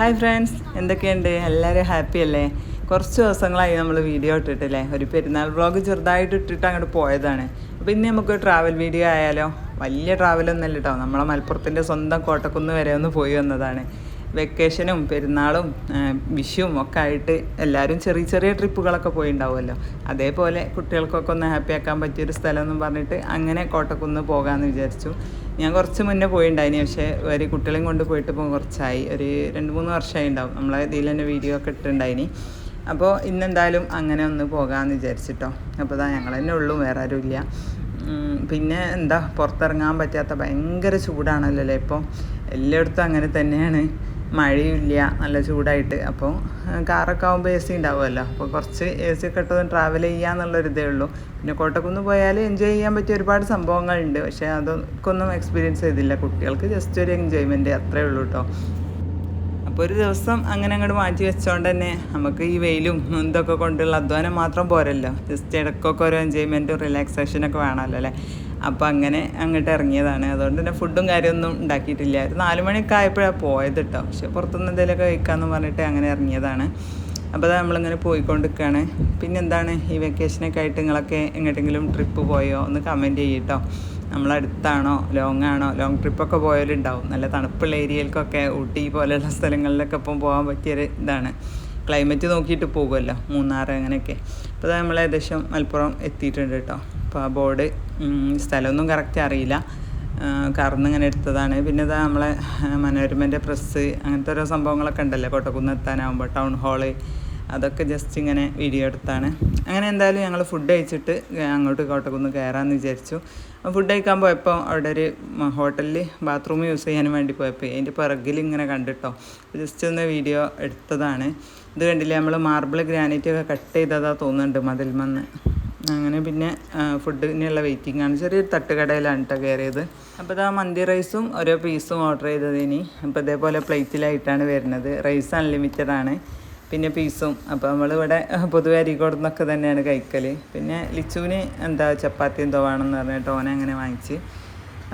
Hi friends എന്തൊക്കെയുണ്ട്? എല്ലാവരും happy അല്ലേ? കുറച്ച് ദിവസങ്ങളായി നമ്മൾ വീഡിയോ ഇട്ടിട്ടില്ലേ? ഒരു പെരുന്നാൾ വ്ളോഗ് ചെറുതായിട്ട് ഇട്ടിട്ട് അങ്ങോട്ട് പോയതാണ്. അപ്പോൾ ഇന്ന് നമുക്ക് ട്രാവൽ വീഡിയോ ആയാലോ? വലിയ ട്രാവലൊന്നുമല്ല കേട്ടോ നമ്മളെ മലപ്പുറത്തിന്റെ സ്വന്തം കോട്ടക്കുന്ന് വരെ ഒന്ന് പോയി വന്നതാണ്. വെക്കേഷനും പെരുന്നാളും വിഷുവും ഒക്കെ ആയിട്ട് എല്ലാവരും ചെറിയ ചെറിയ ട്രിപ്പുകളൊക്കെ പോയിണ്ടാവുമല്ലോ. അതേപോലെ കുട്ടികൾക്കൊക്കെ ഒന്ന് ഹാപ്പി ആക്കാൻ പറ്റിയൊരു സ്ഥലം എന്ന് പറഞ്ഞിട്ട് അങ്ങനെ കോട്ടക്കുന്ന് പോകാമെന്ന് വിചാരിച്ചു. ഞാൻ കുറച്ച് മുന്നേ പോയിണ്ടായിനി പക്ഷേ ഒരു കുട്ടികളെയും കൊണ്ട് പോയിട്ട് ഇപ്പോൾ കുറച്ചായി. ഒരു രണ്ട് മൂന്ന് വർഷമായി ഉണ്ടാവും നമ്മളെ ഇതിൽ തന്നെ വീഡിയോ ഒക്കെ ഇട്ടിട്ടുണ്ടായിനി. അപ്പോൾ ഇന്നെന്തായാലും അങ്ങനെ ഒന്ന് പോകാമെന്ന് വിചാരിച്ചിട്ടോ. അപ്പോൾ ഇതാ ഞങ്ങൾ തന്നെ ഉള്ളൂ വേറെ ആരും ഇല്ല. പിന്നെ എന്താ പുറത്തിറങ്ങാൻ പറ്റാത്ത ഭയങ്കര ചൂടാണല്ലോ അല്ലേ ഇപ്പോൾ എല്ലായിടത്തും അങ്ങനെ തന്നെയാണ്. മഴയില്ല നല്ല ചൂടായിട്ട്. അപ്പോൾ കാറൊക്കെ ആകുമ്പോൾ എ സി ഉണ്ടാവുമല്ലോ. അപ്പോൾ കുറച്ച് എ സി ഒക്കെ ഇട്ടതും ട്രാവൽ ചെയ്യാന്നുള്ളൊരു ഇതേ ഉള്ളൂ. പിന്നെ കോട്ടക്കുന്ന് പോയാൽ എൻജോയ് ചെയ്യാൻ പറ്റിയ ഒരുപാട് സംഭവങ്ങളുണ്ട്. പക്ഷേ അതൊക്കൊന്നും എക്സ്പീരിയൻസ് ചെയ്തില്ല. കുട്ടികൾക്ക് ജസ്റ്റ് ഒരു എൻജോയ്മെന്റ് അത്രേ ഉള്ളൂ കേട്ടോ അപ്പോൾ ഒരു ദിവസം അങ്ങനെ അങ്ങോട്ട് മാറ്റി വെച്ചോണ്ട് തന്നെ നമുക്ക് ഈ വെയിലും ഇതൊക്കെ കൊണ്ടുള്ള അധ്വാനം മാത്രം പോരല്ലോ. ജസ്റ്റ് ഇടക്കൊക്കെ ഒരു എൻജോയ്മെന്റും റിലാക്സേഷനൊക്കെ വേണമല്ലോ അല്ലേ? അപ്പോൾ അങ്ങനെ അങ്ങോട്ട് ഇറങ്ങിയതാണ്. അതുകൊണ്ട് തന്നെ ഫുഡും കാര്യമൊന്നും ഉണ്ടാക്കിയിട്ടില്ല ഒരു നാല് മണിയൊക്കെ ആയപ്പോഴാണ് പോയത് കേട്ടോ പക്ഷെ പുറത്തുനിന്ന് എന്തെങ്കിലുമൊക്കെ കഴിക്കാമെന്ന് പറഞ്ഞിട്ട് അങ്ങനെ ഇറങ്ങിയതാണ്. അപ്പോൾ അത് നമ്മളിങ്ങനെ പോയിക്കൊണ്ടിരിക്കുകയാണ്. പിന്നെ എന്താണ്? ഈ വെക്കേഷനൊക്കെ ആയിട്ട് നിങ്ങളൊക്കെ എങ്ങോട്ടെങ്കിലും ട്രിപ്പ് പോയോ? ഒന്ന് കമന്റ് ചെയ്യട്ടോ. നമ്മളടുത്താണോ ലോങ് ആണോ? ലോങ് ട്രിപ്പൊക്കെ പോയാലുണ്ടാവും നല്ല തണുപ്പുള്ള ഏരിയയിലേക്കൊക്കെ ഊട്ടി പോലെയുള്ള സ്ഥലങ്ങളിലൊക്കെ ഇപ്പം പോകാൻ പറ്റിയൊരു ഇതാണ്. ക്ലൈമറ്റ് നോക്കിയിട്ട് പോകുമല്ലോ. മൂന്നാർ അങ്ങനെയൊക്കെ. അപ്പോൾ അത് നമ്മൾ ഏകദേശം മലപ്പുറം എത്തിയിട്ടുണ്ട് കേട്ടോ അപ്പോൾ ആ ബോർഡ് സ്ഥലമൊന്നും കറക്റ്റ് അറിയില്ല. കറന്ന് ഇങ്ങനെ എടുത്തതാണ്. പിന്നെ ഇതാ നമ്മളെ മനോരമന്റെ പ്രസ് അങ്ങനത്തെ ഓരോ സംഭവങ്ങളൊക്കെ ഉണ്ടല്ലോ. കോട്ടക്കുന്ന് എത്താനാവുമ്പോൾ ടൗൺ ഹാൾ അതൊക്കെ ജസ്റ്റ് ഇങ്ങനെ വീഡിയോ എടുത്താണ്. അങ്ങനെ എന്തായാലും ഞങ്ങൾ ഫുഡ് കഴിച്ചിട്ട് അങ്ങോട്ട് കോട്ടക്കുന്ന് കയറാമെന്ന് വിചാരിച്ചു. ഫുഡ് കഴിക്കാൻ പോയപ്പോൾ അവിടെ ഒരു ഹോട്ടലിൽ ബാത്റൂം യൂസ് ചെയ്യാനും വേണ്ടി പോയപ്പോൾ അതിന്റെ പിറകിൽ ഇങ്ങനെ കണ്ടിട്ടോ. ജസ്റ്റ് ഒന്ന് വീഡിയോ എടുത്തതാണ്. ഇത് കണ്ടില്ലേ നമ്മൾ മാർബിൾ ഗ്രാനൈറ്റ് ഒക്കെ കട്ട് ചെയ്തതാ തോന്നുന്നുണ്ട് മതിൽമന്ന്. അങ്ങനെ പിന്നെ ഫുഡിനുള്ള വെയിറ്റിംഗ് ആണ്. ചെറിയൊരു തട്ടുകടയിലാണ് കേട്ടോ കയറിയത് അപ്പോൾ ഇതാ മന്തി റൈസും ഓരോ പീസും ഓർഡർ ചെയ്തതിനി. അപ്പോൾ ഇതേപോലെ പ്ലേറ്റിലായിട്ടാണ് വരുന്നത്. റൈസ് അൺലിമിറ്റഡ് ആണ്. പിന്നെ പീസും അപ്പോൾ നമ്മളിവിടെ പൊതുവെ അരിക്കോട് നിന്നൊക്കെ തന്നെയാണ് കഴിക്കൽ പിന്നെ ലിച്ചുവിന് എന്താ ചപ്പാത്തി എന്തോ വേണമെന്ന് പറഞ്ഞിട്ട് ഓനെ അങ്ങനെ വാങ്ങിച്ച്.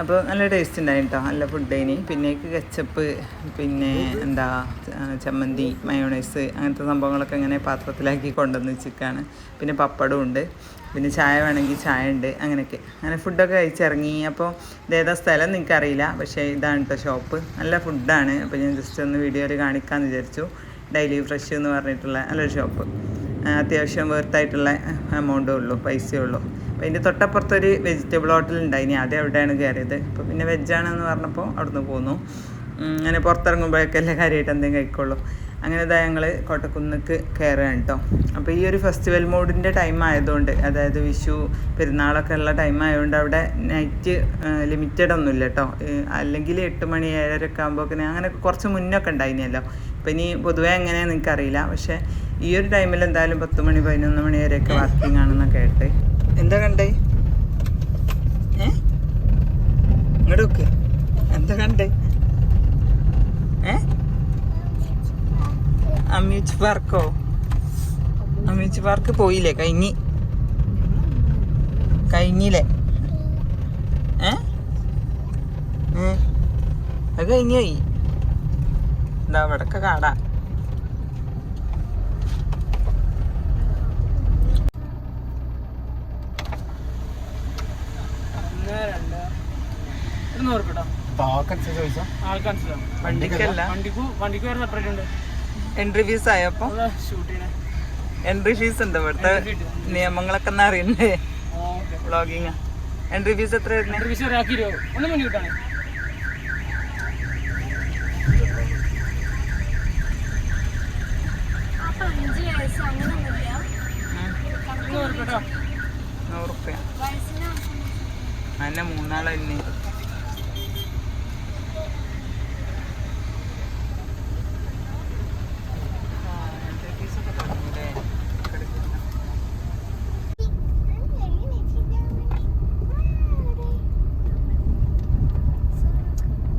അപ്പോൾ നല്ല ടേസ്റ്റ് ഉണ്ടായി കേട്ടോ നല്ല ഫുഡ് ഇനി പിന്നെ കെച്ചപ്പ് പിന്നെ എന്താ ചമ്മന്തി മയോണൈസ് അങ്ങനത്തെ സംഭവങ്ങളൊക്കെ ഇങ്ങനെ പാത്രത്തിലാക്കി കൊണ്ടുവന്ന് വെച്ചിരിക്കുകയാണ് പിന്നെ പപ്പടവും ഉണ്ട്. പിന്നെ ചായ വേണമെങ്കിൽ ചായ ഉണ്ട് അങ്ങനെയൊക്കെ. അങ്ങനെ ഫുഡൊക്കെ കഴിച്ചിറങ്ങി. അപ്പോൾ ഇതേതാ സ്ഥലം നിങ്ങൾക്ക് അറിയില്ല പക്ഷേ ഇതാണ് കേട്ടോ ഷോപ്പ് നല്ല ഫുഡാണ് അപ്പോൾ ഞാൻ ജസ്റ്റ് ഒന്ന് വീഡിയോയിൽ കാണിക്കാമെന്ന് വിചാരിച്ചു. ഡെയിലി ഫ്രഷ് എന്ന് പറഞ്ഞിട്ടുള്ള നല്ലൊരു ഷോപ്പ് അത്യാവശ്യം വേർത്തായിട്ടുള്ള എമൗണ്ടേ ഉള്ളൂ പൈസയേ ഉള്ളൂ. അപ്പോൾ അതിന്റെ തൊട്ടപ്പുറത്തൊരു വെജിറ്റബിൾ ഹോട്ടൽ ഇനി ആദ്യം അവിടെയാണ് കയറിയത്. അപ്പോൾ പിന്നെ വെജാണെന്ന് പറഞ്ഞപ്പോൾ അവിടുന്ന് പോന്നു. അങ്ങനെ പുറത്തിറങ്ങുമ്പോഴൊക്കെ എല്ലാ കാര്യമായിട്ട് എന്തെങ്കിലും കഴിക്കുള്ളൂ. അങ്ങനെ ഇതാ ഞങ്ങൾ കോട്ടക്കുന്നിക്ക് കയറുകയാണ് കേട്ടോ അപ്പോൾ ഈ ഒരു ഫെസ്റ്റിവൽ മോഡിന്റെ ടൈം ആയതുകൊണ്ട് അതായത് വിഷു പെരുന്നാളൊക്കെ ഉള്ള ടൈം ആയതുകൊണ്ട് അവിടെ നൈറ്റ് ലിമിറ്റഡ് ഒന്നുമില്ല കേട്ടോ അല്ലെങ്കിൽ എട്ട് മണി ഏഴരയൊക്കെ ആകുമ്പോൾ അങ്ങനെ കുറച്ച് മുന്നൊക്കെ ഉണ്ടായിരുന്നല്ലോ. അപ്പോൾ ഇനി പൊതുവേ എങ്ങനെയാണെന്ന് എനിക്കറിയില്ല പക്ഷേ ഈ ഒരു ടൈമിൽ എന്തായാലും പത്ത് മണി പതിനൊന്ന് മണി വരെയൊക്കെ വർക്കിംഗ് ആണെന്ന് കേട്ടെ. എന്താ കണ്ടേ? ഏ? ഇങ്ങോട്ട് നോക്ക് എന്താ കണ്ടേ ഏ അമ്യൂച്ച് പാർക്കോ അമ്യൂച്ച് പാർക്ക് പോയില്ലേ? കഴിഞ്ഞി. കഴിഞ്ഞില്ലേ? ഏ? ഏ? അത് കഴിഞ്ഞു പോയി. എന്താ അവിടൊക്കെ കാടാ. വണ്ടിക്കല്ല. വണ്ടിക്ക് വേറെ സെപ്പറേറ്റ് ഉണ്ട് എൻട്രി ഫീസ് ആയപ്പോ എൻട്രി ഫീസ് ഉണ്ട് ഇവിടുത്തെ നിയമങ്ങളൊക്കെ ഒന്ന് അറിയണ്ടേ? വ്ളോഗിങ് എൻട്രി ഫീസ് എത്ര അന്നെ സർവീസ് ഒരാക്കി ഇരുപത് ഒന്ന് മുന്നിട്ടാണ് അപ്പൊ അഞ്ച് വയസ്സ് അങ്ങനൊന്നുമില്ല നൂറ് കേട്ടോ നൂറ് റുപ്യ വയസ്സിന് അതിനെ മൂന്നാളെ തന്നെ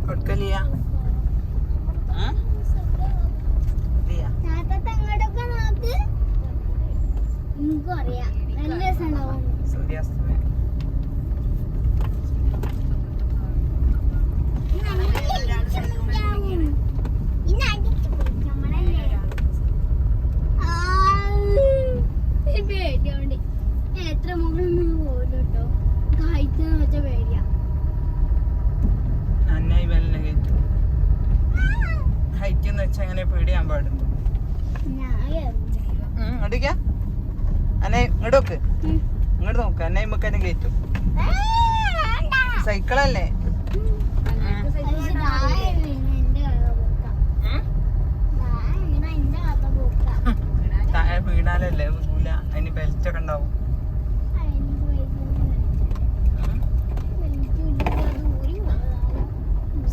കൊടുക്കലിയ താത്തത്തെ അങ്ങോട്ടൊക്കെ നോക്ക് എനിക്കും അറിയാം നല്ല രസമുണ്ടാവും സൂര്യാസ്തമയം ഇന്ന് അടിച്ച് പൊളിക്കും. ഇന്ന് അടിച്ച് പൊളിക്കും. എന്ന് വെച്ചാൽ അങ്ങനെ പേടിയാൻ പാടുന്നു ഞാൻ കേറും. ഇങ്ങോട്ടേക്കാ അന്നെ ഇങ്ങോട്ട്. ഇങ്ങോട്ട് നോക്ക്. എന്നെ നമുക്ക് തന്നെ കയറ്റും സൈക്കിളല്ലേ? താഴെ വീണാലല്ലേ അതിന് ബെൽറ്റ് ഒക്കെ ഉണ്ടാവും.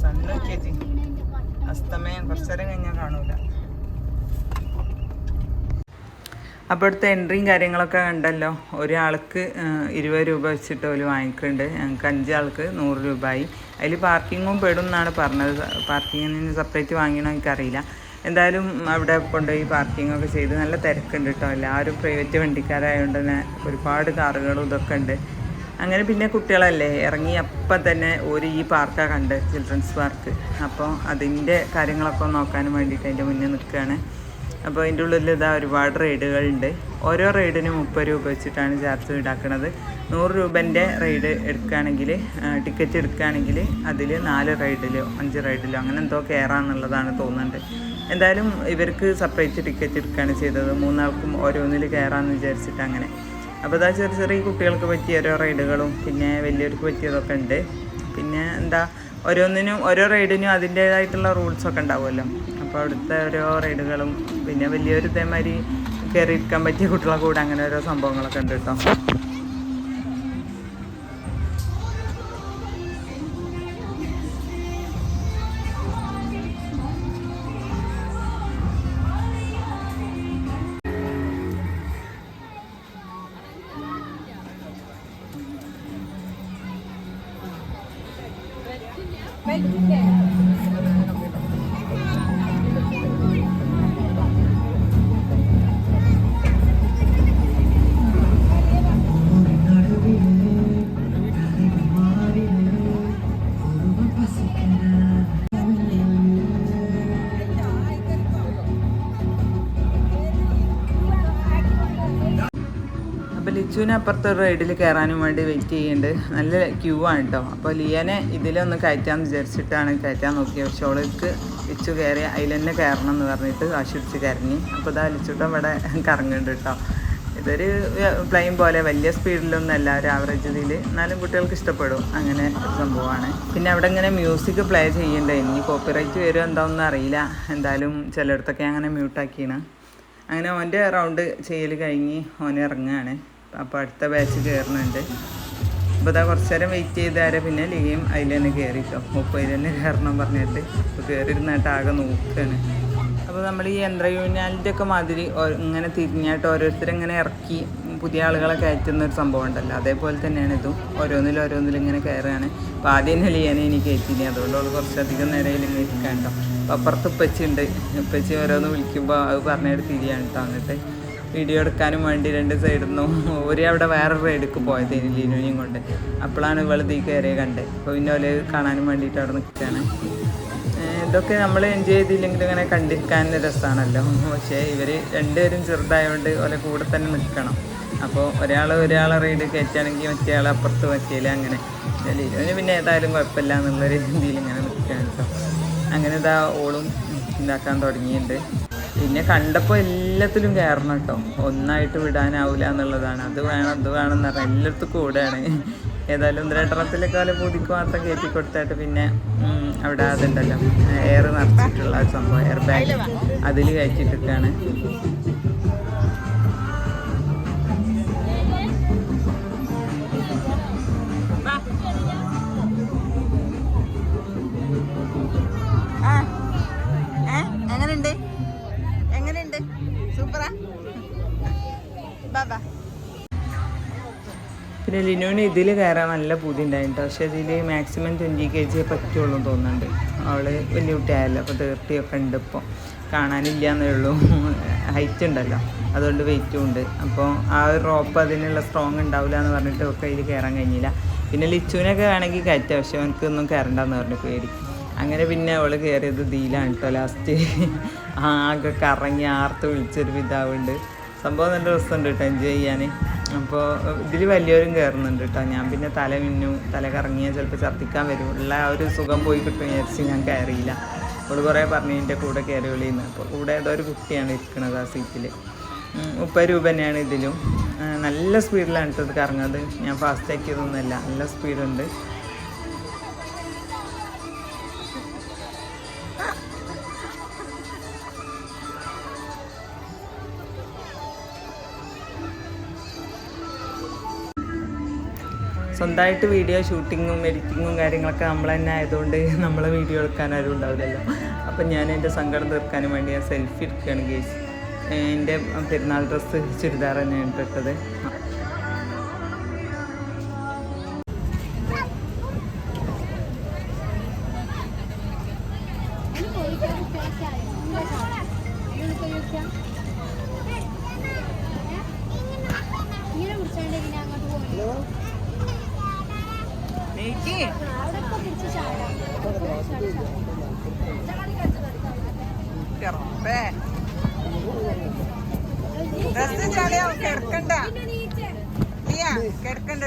സണ്ണൊക്കെ അസ്തമയം കുറച്ചേരം കഴിഞ്ഞാൽ കാണൂല. അപ്പോൾ അടുത്ത എൻട്രിയും കാര്യങ്ങളൊക്കെ കണ്ടല്ലോ. ഒരാൾക്ക് ഇരുപത് രൂപ വെച്ചിട്ട് ഒരു വാങ്ങിക്കുന്നുണ്ട് ഞങ്ങൾക്ക് അഞ്ചാൾക്ക് നൂറ് രൂപയായി. അതിൽ പാർക്കിങ്ങും പെടും എന്നാണ് പറഞ്ഞത്. പാർക്കിങ്ങിന് സെപ്പറേറ്റ് വാങ്ങിയണോ എനിക്കറിയില്ല. എന്തായാലും അവിടെ കൊണ്ടുപോയി പാർക്കിങ്ങൊക്കെ ചെയ്ത് നല്ല തിരക്കുണ്ട് കേട്ടോ. എല്ലാവരും പ്രൈവറ്റ് വണ്ടിക്കാരായതുകൊണ്ട് തന്നെ ഒരുപാട് കാറുകളും ഇതൊക്കെ ഉണ്ട്. അങ്ങനെ പിന്നെ കുട്ടികളല്ലേ ഇറങ്ങി അപ്പം തന്നെ ഒരു ഈ പാർക്കാണ് കണ്ട് ചിൽഡ്രൻസ് പാർക്ക് അപ്പോൾ അതിന്റെ കാര്യങ്ങളൊക്കെ നോക്കാനും വേണ്ടിയിട്ട് അതിന്റെ മുന്നേ നിൽക്കുകയാണ്. അപ്പോൾ അതിന്റെ ഉള്ളിൽ ഇതാ ഒരുപാട് റൈഡുകളുണ്ട്. ഓരോ റൈഡിനും മുപ്പത് രൂപ വെച്ചിട്ടാണ് ചാർജ് ഈടാക്കുന്നത് നൂറ് രൂപന്റെ റൈഡ് എടുക്കുകയാണെങ്കിൽ ടിക്കറ്റ് എടുക്കുകയാണെങ്കിൽ അതിൽ നാല് റൈഡിലോ അഞ്ച് റൈഡിലോ അങ്ങനെ എന്തോ കയറാന്നുള്ളതാണ് തോന്നുന്നുണ്ട് എന്തായാലും ഇവർക്ക് സെപ്പറേറ്റ് ടിക്കറ്റ് എടുക്കുകയാണ് ചെയ്തത്. മൂന്നാൾക്കും ഓരോന്നിൽ കയറാമെന്ന് വിചാരിച്ചിട്ട് അങ്ങനെ. അപ്പോൾ അതാ ചെറിയ ചെറിയ കുട്ടികൾക്ക് പറ്റിയ ഓരോ റൈഡുകളും പിന്നെ വലിയവർക്ക് പറ്റിയതൊക്കെ ഉണ്ട്. പിന്നെ എന്താ ഓരോന്നിനും ഓരോ റൈഡിനും അതിന്റേതായിട്ടുള്ള റൂൾസൊക്കെ ഉണ്ടാവുമല്ലോ. അപ്പോൾ അവിടുത്തെ ഓരോ റൈഡുകളും പിന്നെ വലിയൊരു ഇതേമാതിരി കയറിയിരിക്കാൻ പറ്റിയ കുട്ടികളെ കൂടെ അങ്ങനെ ഓരോ സംഭവങ്ങളൊക്കെ ഉണ്ട് കേട്ടോ. അപ്പോൾ ലിച്ചുവിന് അപ്പുറത്തെ റൈഡിൽ കയറാനും വേണ്ടി വെയിറ്റ് ചെയ്യുന്നുണ്ട് നല്ല ക്യൂ ആണ് കേട്ടോ അപ്പോൾ ലിയനെ ഇതിലൊന്ന് കയറ്റാൻ വിചാരിച്ചിട്ടാണ് കയറ്റാൻ നോക്കിയത് പക്ഷേ അവൾക്ക് ലിച്ചു കയറി അതിൽ തന്നെ കയറണം എന്ന് പറഞ്ഞിട്ട് വാശി പിടിച്ച് അപ്പോൾ ഇതാ ലിച്ചുട്ടം ഇവിടെ കറങ്ങുന്നുണ്ട് കേട്ടോ ഇതൊരു പ്ലെയിൻ പോലെ വലിയ സ്പീഡിലൊന്നും അല്ല ഒരു ആവറേജ് ഇതിൽ എന്നാലും കുട്ടികൾക്ക് ഇഷ്ടപ്പെടും. അങ്ങനെ ഒരു സംഭവമാണ്. പിന്നെ അവിടെ ഇങ്ങനെ മ്യൂസിക് പ്ലേ ചെയ്യണ്ടേ. ഇനി കോപ്പിറൈറ്റ് വരുമോ എന്താണെന്ന് അറിയില്ല. എന്തായാലും ചിലയിടത്തൊക്കെ അങ്ങനെ മ്യൂട്ടാക്കിയാണ് അങ്ങനെ ഓന്റെ റൗണ്ട് ചെയ്യൽ കഴിഞ്ഞ് ഓൻ ഇറങ്ങുകയാണ് അപ്പോൾ അടുത്ത ബാച്ച് കയറുന്നുണ്ട് അപ്പോൾ ഇതാ കുറച്ച് നേരം വെയിറ്റ് ചെയ്താരെ പിന്നെ ലീയും അതിൽ തന്നെ കയറിട്ടോ മുപ്പത് അതിൽ തന്നെ കയറണം പറഞ്ഞിട്ട്. അപ്പോൾ കയറിയിരുന്നിട്ട് ആകെ നോക്കുകയാണ് അപ്പോൾ നമ്മൾ ഈ യന്ത്ര യൂണിയാലിന്റെ ഒക്കെ മാതിരി ഇങ്ങനെ തിരിഞ്ഞായിട്ട് ഓരോരുത്തരിങ്ങനെ ഇറക്കി പുതിയ ആളുകളെ കയറ്റുന്ന ഒരു സംഭവം ഉണ്ടല്ലോ. അതേപോലെ തന്നെയാണ് ഇതും. ഓരോന്നിലും ഓരോന്നിലും ഇങ്ങനെ കയറുകയാണ് അപ്പോൾ ആദ്യം തന്നെ ലിയാനെ എനിക്ക് കയറ്റിനി അതുകൊണ്ട് അവൾ കുറച്ചധികം നേരം ഇരിക്കാൻ കേട്ടോ അപ്പോൾ അപ്പുറത്ത് ഉപ്പച്ചുണ്ട്. ഉപ്പച്ചി ഓരോന്ന് വിളിക്കുമ്പോൾ അത് പറഞ്ഞിട്ട് തിരിയാണ് കേട്ടോ എന്നിട്ട്. വീഡിയോ എടുക്കാനും വേണ്ടി രണ്ട് സൈഡിൽ നിന്നും ഒരു അവിടെ വേറെ റൈഡിക്ക് പോയത് ലീനുവിനെയും കൊണ്ട്. അപ്പോഴാണ് ഇവൾ തീ കയറിയ കണ്ടത് അപ്പോൾ പിന്നെ ഓൽ കാണാനും വേണ്ടിയിട്ട് അവിടെ നിൽക്കുകയാണ് ഇതൊക്കെ നമ്മൾ എൻജോയ് ചെയ്തില്ലെങ്കിൽ ഇങ്ങനെ കണ്ടിരിക്കാൻ രസമാണല്ലോ പക്ഷേ ഇവർ രണ്ടുപേരും ചെറുതായതുകൊണ്ട് ഓലെ കൂടെ തന്നെ നിൽക്കണം അപ്പോൾ ഒരാൾ ഒരാളെ റൈഡ് കയറ്റുകയാണെങ്കിൽ മറ്റേ ആൾ അപ്പുറത്ത് പറ്റിയില്ല അങ്ങനെ. ലീനുവിന് പിന്നെ ഏതായാലും കുഴപ്പമില്ല എന്നുള്ളൊരു രീതിയിൽ ഇങ്ങനെ നിൽക്കുകയാണ് കേട്ടോ അങ്ങനെ ഇതാ ഓളും ഉണ്ടാക്കാൻ തുടങ്ങിയിട്ടുണ്ട് പിന്നെ കണ്ടപ്പോൾ എല്ലാത്തിലും കയറണം കേട്ടോ. ഒന്നായിട്ട് വിടാനാവില്ല എന്നുള്ളതാണ്. അത് വേണം അത് വേണം എന്ന് പറഞ്ഞാൽ എല്ലായിടത്തും കൂടെയാണ്. ഏതായാലും ഒന്ന് രണ്ടെണ്ണത്തിലൊക്കെ വല്ല പൂതിക്ക് മാത്രം കയറ്റി കൊടുത്തായിട്ട് പിന്നെ അവിടെ അതുണ്ടല്ലോ. എയർ നിറച്ചിട്ടുള്ള സംഭവം. എയർ ബാഗ് അതിൽ കയറ്റിയിട്ടിട്ടാണ് പിന്നെ ലിനുവിന് ഇതിൽ കയറാൻ നല്ല പൂതി ഉണ്ടായിട്ടോ പക്ഷേ ഇതിൽ മാക്സിമം ട്വന്റി കെ ജിയെ പറ്റുള്ളൂ തോന്നുന്നുണ്ട്. അവൾ വലിയ കുട്ടിയായല്ലോ അപ്പോൾ തേർട്ടി ഒക്കെ ഉണ്ട് ഇപ്പോൾ കാണാനില്ല എന്നേ ഉള്ളൂ. ഹൈറ്റ് ഉണ്ടല്ലോ. അതുകൊണ്ട് വെയിറ്റും ഉണ്ട്. അപ്പോൾ ആ ഒരു റോപ്പ് അതിനുള്ള സ്ട്രോങ് ഉണ്ടാവില്ല എന്ന് പറഞ്ഞിട്ട് ഒക്കെ ഇതിൽ കയറാൻ കഴിഞ്ഞില്ല. പിന്നെ ലിച്ചുവിനൊക്കെ വേണമെങ്കിൽ കയറ്റാം. പക്ഷെ അവനക്കൊന്നും കയറണ്ടെന്ന് പറഞ്ഞു പേടി. അങ്ങനെ പിന്നെ അവൾ കയറിയത് ദീലാണ് കേട്ടോ. ലാസ്റ്റ് ആകെ കറങ്ങി ആർത്ത് വിളിച്ചൊരു ഇതാവുണ്ട് സംഭവം നല്ല രസമുണ്ട് കേട്ടോ. എൻജോയ് ചെയ്യാൻ അപ്പോൾ ഇതിൽ വലിയവരും കയറുന്നുണ്ട് കേട്ടോ ഞാൻ പിന്നെ തല മിന്നു തല കറങ്ങിയാൽ ചിലപ്പോൾ ഛർദ്ദിക്കാൻ വരും. ഉള്ള ആ ഒരു സുഖം പോയി കിട്ടും വിചാരിച്ച് ഞാൻ കയറിയില്ല അവൾ കുറേ പറഞ്ഞു എന്റെ കൂടെ കയറി വിളിയുന്നു അപ്പോൾ കൂടെ ഏതോ ഒരു കുട്ടിയാണ് ഇരിക്കുന്നത് ആ സീറ്റിൽ മുപ്പത് രൂപ തന്നെയാണ് ഇതിലും. നല്ല സ്പീഡിലാണ് ഇട്ടത് കറങ്ങുന്നത് ഞാൻ ഫാസ്റ്റ് ആക്കിയതൊന്നുമല്ല. നല്ല സ്പീഡുണ്ട്. സ്വന്തമായിട്ട് വീഡിയോ ഷൂട്ടിങ്ങും എഡിറ്റിങ്ങും കാര്യങ്ങളൊക്കെ നമ്മൾ തന്നെ ആയതുകൊണ്ട് നമ്മളെ വീഡിയോ എടുക്കാൻ ആരും ഉണ്ടാവില്ലല്ലോ. അപ്പം ഞാൻ എന്റെ സങ്കടം തീർക്കാനും വേണ്ടി ഞാൻ സെൽഫി എടുക്കുകയാണ് ഗേസ്. എന്റെ പെരുന്നാൾ ഡ്രസ്സ് ചുരിദാർ തന്നെയാണ് ഇട്ടത്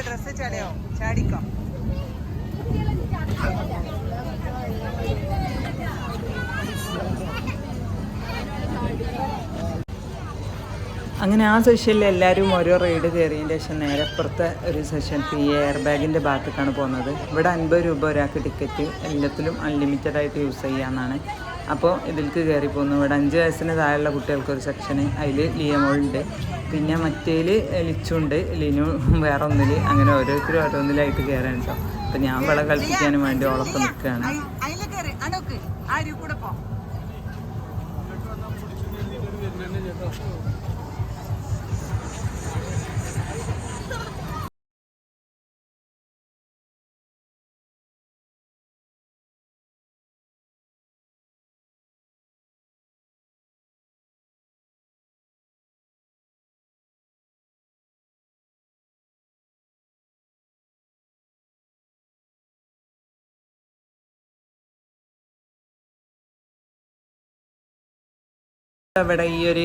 ഡ്രസ്സ് ചളിയോ ചാടിക്കോ. അങ്ങനെ ആ സെഷനിൽ എല്ലാവരും ഓരോ റൈഡ് കയറിയതിന്റെ ശേഷം നേരെ അപ്പുറത്തെ ഒരു സെഷൻ ഈ എയർ ബാഗിന്റെ ഭാഗത്തേക്കാണ് പോകുന്നത്. ഇവിടെ അൻപത് രൂപ ഒരാൾക്ക് ടിക്കറ്റ് എല്ലാത്തിലും അൺലിമിറ്റഡ് ആയിട്ട് യൂസ് ചെയ്യാമെന്നാണ് അപ്പോൾ ഇതിലേക്ക് കയറി പോകുന്നു ഇവിടെ അഞ്ച് വയസ്സിന് താഴെയുള്ള കുട്ടികൾക്കൊരു സെക്ഷന്. അതിൽ ലിയമോളുണ്ട് പിന്നെ മറ്റേൽ ലിച്ചുണ്ട്. ലിനു വേറെ ഒന്നിൽ അങ്ങനെ ഓരോരുത്തരും ഓരോന്നിലായിട്ട് കയറാൻ കേട്ടോ അപ്പോൾ ഞാൻ വിള കളിപ്പിക്കാനും വേണ്ടി ഓളൊപ്പം നിൽക്കുകയാണ് ഇവിടെ ഈ ഒരു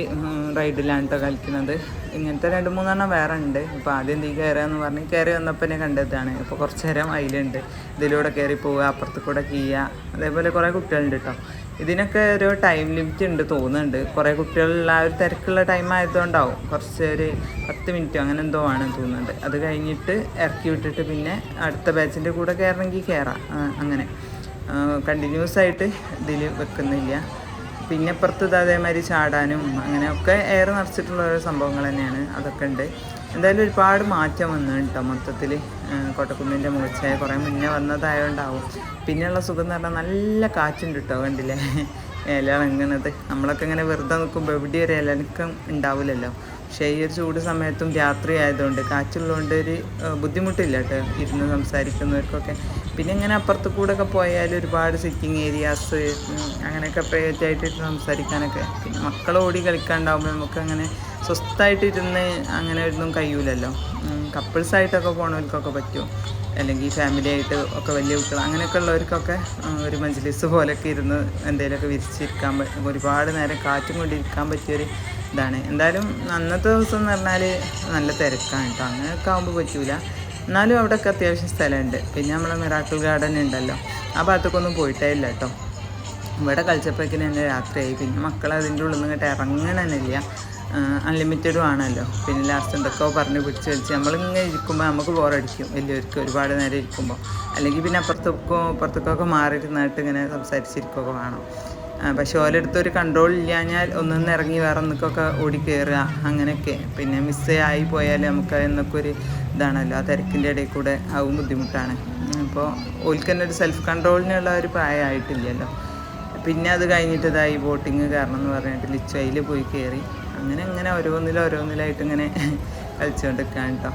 റൈഡിലാണ് കേട്ടോ കളിക്കുന്നത്. ഇങ്ങനത്തെ രണ്ട് മൂന്നെണ്ണം വേറെ ഉണ്ട് അപ്പോൾ ആദ്യം എന്തെങ്കിലും കയറുകയെന്ന് പറഞ്ഞ് കയറി വന്നപ്പോൾ എന്നെ കണ്ടെത്താണ് ഇപ്പോൾ കുറച്ച് നേരം അതിലുണ്ട് ഇതിലൂടെ കയറി പോവുക അപ്പുറത്ത് കൂടെ കീയുക അതേപോലെ കുറേ കുട്ടികളുണ്ട് കേട്ടോ ഇതിനൊക്കെ ഒരു ടൈം ലിമിറ്റ് ഉണ്ട് തോന്നുന്നുണ്ട്. കുറേ കുട്ടികളുള്ള ആ ഒരു തിരക്കുള്ള ടൈം ആയതുകൊണ്ടാവും. കുറച്ച് ഒരു പത്ത് മിനിറ്റ് അങ്ങനെ എന്തോ ആണ് തോന്നുന്നുണ്ട്. അത് കഴിഞ്ഞിട്ട് ഇറക്കി വിട്ടിട്ട് പിന്നെ അടുത്ത ബാച്ചിന്റെ കൂടെ കയറണമെങ്കിൽ കയറാം അങ്ങനെ. കണ്ടിന്യൂസ് ആയിട്ട് ഇതിൽ വെക്കുന്നില്ല. പിന്നെ പുറത്ത് അതേമാതിരി ചാടാനും അങ്ങനെയൊക്കെ എയർ നിറച്ചിട്ടുള്ള ഓരോ സംഭവങ്ങൾ തന്നെയാണ്. അതൊക്കെ ഉണ്ട്. എന്തായാലും ഒരുപാട് മാറ്റം വന്നു കേട്ടോ മൊത്തത്തിൽ കോട്ടക്കുന്നിന്റെ മുകച്ചായ കുറേ മുന്നേ വന്നതായതുകൊണ്ടാവും പിന്നെയുള്ള സുഖം എന്ന് പറഞ്ഞാൽ നല്ല കാറ്റുണ്ട് കേട്ടോ കണ്ടില്ലേ? ഇല ഇങ്ങനത് നമ്മളൊക്കെ ഇങ്ങനെ വെറുതെ നിൽക്കുമ്പോൾ എവിടെ ഒരു ഇലനക്കം ഉണ്ടാവില്ലല്ലോ. പക്ഷേ ഈ ഒരു ചൂട് സമയത്തും രാത്രി ആയതുകൊണ്ട് കാറ്റുള്ളതുകൊണ്ട് ഒരു ബുദ്ധിമുട്ടില്ല കേട്ടോ ഇരുന്ന് സംസാരിക്കുന്നവർക്കൊക്കെ. പിന്നെ ഇങ്ങനെ അപ്പുറത്ത് കൂടെ ഒക്കെ പോയാൽ ഒരുപാട് സിറ്റിംഗ് ഏരിയാസ് അങ്ങനെയൊക്കെ പ്രൈവറ്റ് സംസാരിക്കാനൊക്കെ. പിന്നെ മക്കൾ ഓടി കളിക്കാണ്ടാവുമ്പോൾ നമുക്ക് അങ്ങനെ സ്വസ്ഥമായിട്ട് അങ്ങനെ ഒന്നും കഴിയൂലല്ലോ. കപ്പിൾസായിട്ടൊക്കെ പോണവർക്കൊക്കെ പറ്റും. അല്ലെങ്കിൽ ഫാമിലി ആയിട്ട് ഒക്കെ വലിയ കുട്ടികൾ അങ്ങനെയൊക്കെ ഉള്ളവർക്കൊക്കെ ഒരു മജ്ലിസ് പോലെയൊക്കെ ഇരുന്ന് എന്തെങ്കിലുമൊക്കെ വിരിച്ചിരിക്കാൻ പറ്റും ഒരുപാട് നേരം കാറ്റും കൊണ്ടിരിക്കാൻ പറ്റിയൊരു ഇതാണ്. എന്തായാലും അന്നത്തെ ദിവസം എന്ന് പറഞ്ഞാൽ നല്ല തിരക്കാണ് കേട്ടോ. അങ്ങനെയൊക്കെ ആകുമ്പോൾ പറ്റൂല. എന്നാലും അവിടെയൊക്കെ അത്യാവശ്യം സ്ഥലമുണ്ട്. പിന്നെ നമ്മളെ മിറാക്കിൾ ഗാർഡൻ ഉണ്ടല്ലോ. ആ ഭാഗത്തേക്കൊന്നും പോയിട്ടേ ഇല്ല കേട്ടോ. ഇവിടെ കളിച്ചപ്പോഴേക്കിന് തന്നെ രാത്രിയായി. പിന്നെ മക്കൾ അതിന്റെ ഉള്ളിൽ നിന്ന് ഇങ്ങോട്ട് ഇറങ്ങണമെന്നില്ല അൺലിമിറ്റഡും ആണല്ലോ. പിന്നെ ലാസ്റ്റ് എന്തൊക്കെയോ പറഞ്ഞ് പിടിച്ച് വലിച്ച്. നമ്മളിങ്ങനെ ഇരിക്കുമ്പോൾ നമുക്ക് ബോറടിക്കും വലിയവർക്ക് ഒരുപാട് നേരം ഇരിക്കുമ്പോൾ അല്ലെങ്കിൽ പിന്നെ അപ്പുറത്തേക്കോ അപ്പുറത്തേക്കൊക്കെ മാറിയിരുന്നിട്ട് ഇങ്ങനെ സംസാരിച്ചിരിക്കുകയൊക്കെ വേണം. പക്ഷെ ഓരോരുത്തർ ഒരു കൺട്രോൾ ഇല്ലാഞ്ഞാൽ ഒന്നും ഇറങ്ങി വേറെ ഒന്നിക്കൊക്കെ ഓടി കയറുക അങ്ങനെയൊക്കെ. പിന്നെ മിസ് ആയി പോയാൽ നമുക്ക് എന്നൊക്കെ ഒരു ഇതാണല്ലോ ആ തിരക്കിന്റെ ഇടയിൽ കൂടെ ആവും ബുദ്ധിമുട്ടാണ്. അപ്പോൾ ഓൽക്ക് തന്നെ ഒരു സെൽഫ് കൺട്രോളിനുള്ള ഒരു പ്രായമായിട്ടില്ലല്ലോ. പിന്നെ അത് കഴിഞ്ഞിട്ട് ഇതായി ബോട്ടിങ് കാരണം എന്ന് പറഞ്ഞിട്ട് ലിച്ചയിൽ പോയി കയറി അങ്ങനെ അങ്ങനെ ഓരോന്നിലും ഓരോന്നിലായിട്ട് ഇങ്ങനെ കളിച്ചുകൊണ്ടിരിക്കാൻ കേട്ടോ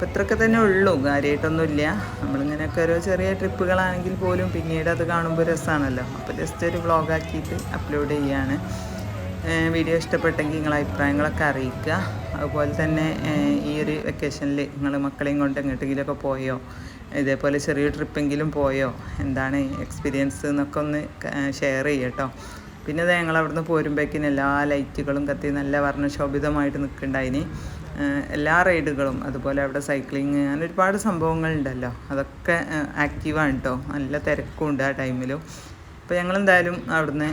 അപ്പോൾ ഇത്രയൊക്കെ തന്നെ ഉള്ളൂ കാര്യമായിട്ടൊന്നുമില്ല നമ്മളിങ്ങനെയൊക്കെ ഓരോ ചെറിയ ട്രിപ്പുകളാണെങ്കിൽ പോലും പിന്നീട് അത് കാണുമ്പോൾ രസമാണല്ലോ അപ്പോൾ ജസ്റ്റ് ഒരു വ്ളോഗാക്കിയിട്ട് അപ്ലോഡ് ചെയ്യാണ്. വീഡിയോ ഇഷ്ടപ്പെട്ടെങ്കിൽ നിങ്ങളെ അഭിപ്രായങ്ങളൊക്കെ അറിയിക്കുക. അതുപോലെ തന്നെ ഈ ഒരു വെക്കേഷനിൽ നിങ്ങൾ മക്കളെയും കൊണ്ട് എങ്ങോട്ടെങ്കിലുമൊക്കെ പോയോ? ഇതേപോലെ ചെറിയ ട്രിപ്പെങ്കിലും പോയോ? എന്താണ് എക്സ്പീരിയൻസ് എന്നൊക്കെ ഒന്ന് ഷെയർ ചെയ്യട്ടോ പിന്നെ അത് ഞങ്ങൾ അവിടുന്ന് പോരുമ്പോഴേക്കിന് എല്ലാ ലൈറ്റുകളും കത്തി നല്ല വർണശോഭിതമായിട്ട് നിൽക്കുന്നുണ്ടായിന്. എല്ലാ റൈഡുകളും അതുപോലെ അവിടെ സൈക്ലിങ് അങ്ങനെ ഒരുപാട് സംഭവങ്ങളുണ്ടല്ലോ. അതൊക്കെ ആക്റ്റീവാണ് കേട്ടോ നല്ല തിരക്കുണ്ട് ആ ടൈമിലും അപ്പോൾ ഞങ്ങൾ എന്തായാലും അവിടുന്ന്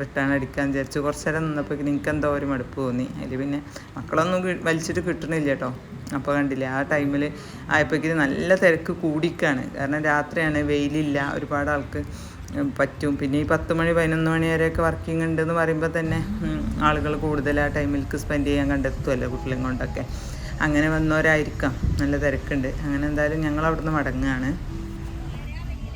റിട്ടേൺ അടിക്കാൻ വിചാരിച്ചു. കുറച്ച് നേരം നിന്നപ്പോൾ എന്തോ ഒരു മടുപ്പ് തോന്നി. അതിൽ പിന്നെ മക്കളൊന്നും വലിച്ചിട്ട് കിട്ടണില്ല കേട്ടോ അപ്പോൾ കണ്ടില്ലേ ആ ടൈമിൽ ആയപ്പോഴേക്കും നല്ല തിരക്ക് കൂടിക്കാണ്. കാരണം രാത്രിയാണ് വെയിലില്ല. ഒരുപാട് ആൾക്ക് പറ്റും. പിന്നെ ഈ പത്ത് മണി പതിനൊന്ന് മണി വരെയൊക്കെ വർക്കിംഗ് ഉണ്ട് എന്ന് പറയുമ്പോൾ തന്നെ ആളുകൾ കൂടുതൽ ആ ടൈമിലേക്ക് സ്പെൻഡ് ചെയ്യാൻ കണ്ടെത്തുമല്ലോ കുട്ടികളും കൊണ്ടൊക്കെ. അങ്ങനെ വന്നവരായിരിക്കാം. നല്ല തിരക്കുണ്ട്. അങ്ങനെ എന്തായാലും ഞങ്ങൾ അവിടുന്ന് മടങ്ങുകയാണ്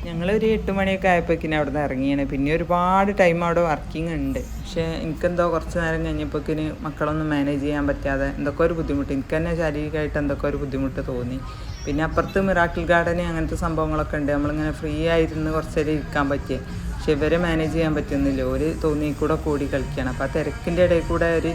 ഞങ്ങൾ ഒരു എട്ട് മണിയൊക്കെ ആയപ്പോഴേക്കിനും അവിടെ നിന്ന് ഇറങ്ങിയാണ്. പിന്നെ ഒരുപാട് ടൈം അവിടെ വർക്കിംഗ് ഉണ്ട്. പക്ഷേ എനിക്കെന്തോ കുറച്ച് നേരം കഴിഞ്ഞപ്പോഴേക്കിന് മക്കളൊന്നും മാനേജ് ചെയ്യാൻ പറ്റാതെ എന്തൊക്കെ ഒരു ബുദ്ധിമുട്ട്. എനിക്ക് തന്നെ ശാരീരികമായിട്ട് എന്തൊക്കെ ഒരു ബുദ്ധിമുട്ട് തോന്നി. പിന്നെ അപ്പുറത്ത് മിറാക്കിൾ ഗാർഡന് അങ്ങനത്തെ സംഭവങ്ങളൊക്കെ ഉണ്ട്. നമ്മളിങ്ങനെ ഫ്രീ ആയിരുന്ന് കുറച്ച് നേരം ഇരിക്കാൻ പറ്റിയ. പക്ഷെ ഇവരെ മാനേജ് ചെയ്യാൻ പറ്റുന്നില്ല. ഒരു തോന്നി കൂടെ കൂടി കളിക്കുകയാണ് അപ്പോൾ ആ തിരക്കിന്റെ ഇടയിൽ കൂടെ ഒരു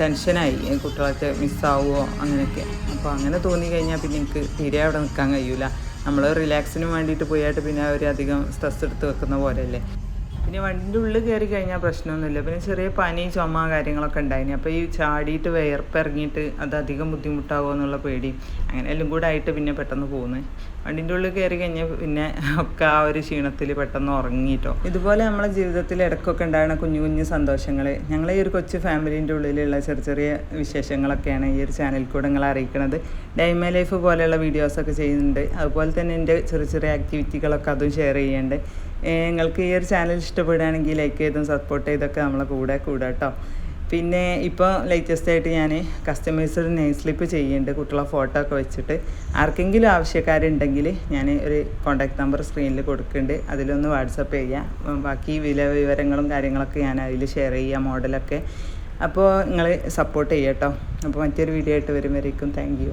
ടെൻഷനായി. കുട്ടികളൊക്കെ മിസ്സാവുമോ അങ്ങനെയൊക്കെ. അപ്പോൾ അങ്ങനെ തോന്നി കഴിഞ്ഞാൽ പിന്നെ എനിക്ക് തീരെ അവിടെ നിൽക്കാൻ കഴിയില്ല നമ്മൾ റിലാക്സിന് വേണ്ടിയിട്ട് പോയിട്ട് പിന്നെ അവർ അധികം സ്ട്രെസ് എടുത്ത് വെക്കുന്ന പോലെയല്ലേ. പിന്നെ വണ്ടിന്റെ ഉള്ളിൽ കയറി കഴിഞ്ഞാൽ പ്രശ്നമൊന്നുമില്ല. പിന്നെ ചെറിയ പനി ചുമ കാര്യങ്ങളൊക്കെ ഉണ്ടായിന്. അപ്പോൾ ഈ ചാടിയിട്ട് വിയർപ്പിറങ്ങിയിട്ട് അത് അധികം ബുദ്ധിമുട്ടാകുമോ എന്നുള്ള പേടി. അങ്ങനെ എല്ലാം കൂടെ ആയിട്ട് പിന്നെ പെട്ടെന്ന് പോകുന്നു വണ്ടിന്റെ ഉള്ളിൽ കയറി കഴിഞ്ഞാൽ പിന്നെ ഒക്കെ ആ ഒരു ക്ഷീണത്തിൽ പെട്ടെന്ന് ഉറങ്ങിയിട്ടോ ഇതുപോലെ നമ്മളെ ജീവിതത്തിൽ ഇടയ്ക്കൊക്കെ ഉണ്ടാകുന്ന കുഞ്ഞു കുഞ്ഞു സന്തോഷങ്ങൾ. ഞങ്ങളെ ഈ ഒരു കൊച്ചു ഫാമിലീന്റെ ഉള്ളിലുള്ള ചെറിയ ചെറിയ വിശേഷങ്ങളൊക്കെയാണ് ഈ ഒരു ചാനൽ കൂടെ നിങ്ങളെ അറിയിക്കുന്നത് ഡൈമ ലൈഫ് പോലെയുള്ള വീഡിയോസൊക്കെ ചെയ്യുന്നുണ്ട്. അതുപോലെ തന്നെ എന്റെ ചെറിയ ചെറിയ ആക്ടിവിറ്റികളൊക്കെ അതും ഷെയർ ചെയ്യുന്നുണ്ട്. നിങ്ങൾക്ക് ഈ ഒരു ചാനൽ ഇഷ്ടപ്പെടുകയാണെങ്കിൽ ലൈക്ക് ചെയ്തും സപ്പോർട്ട് ചെയ്തൊക്കെ നമ്മളെ കൂടെ കൂടെ കേട്ടോ പിന്നെ ഇപ്പോൾ ലേറ്റസ്റ്റ് ആയിട്ട് ഞാൻ കസ്റ്റമൈസ്ഡ് നെയിം സ്ലിപ്പ് ചെയ്യുന്നുണ്ട് കുട്ടികളെ ഫോട്ടോ ഒക്കെ വെച്ചിട്ട്. ആർക്കെങ്കിലും ആവശ്യക്കാരുണ്ടെങ്കിൽ ഞാൻ ഒരു കോൺടാക്ട് നമ്പർ സ്ക്രീനിൽ കൊടുക്കുന്നുണ്ട് അതിലൊന്ന് വാട്സപ്പ് ചെയ്യാം. ബാക്കി വില വിവരങ്ങളും കാര്യങ്ങളൊക്കെ ഞാൻ അതിൽ ഷെയർ ചെയ്യാം മോഡലൊക്കെ അപ്പോൾ നിങ്ങൾ സപ്പോർട്ട് ചെയ്യട്ടോ അപ്പോൾ മറ്റൊരു വീഡിയോ ആയിട്ട് വരും വരേക്കും താങ്ക്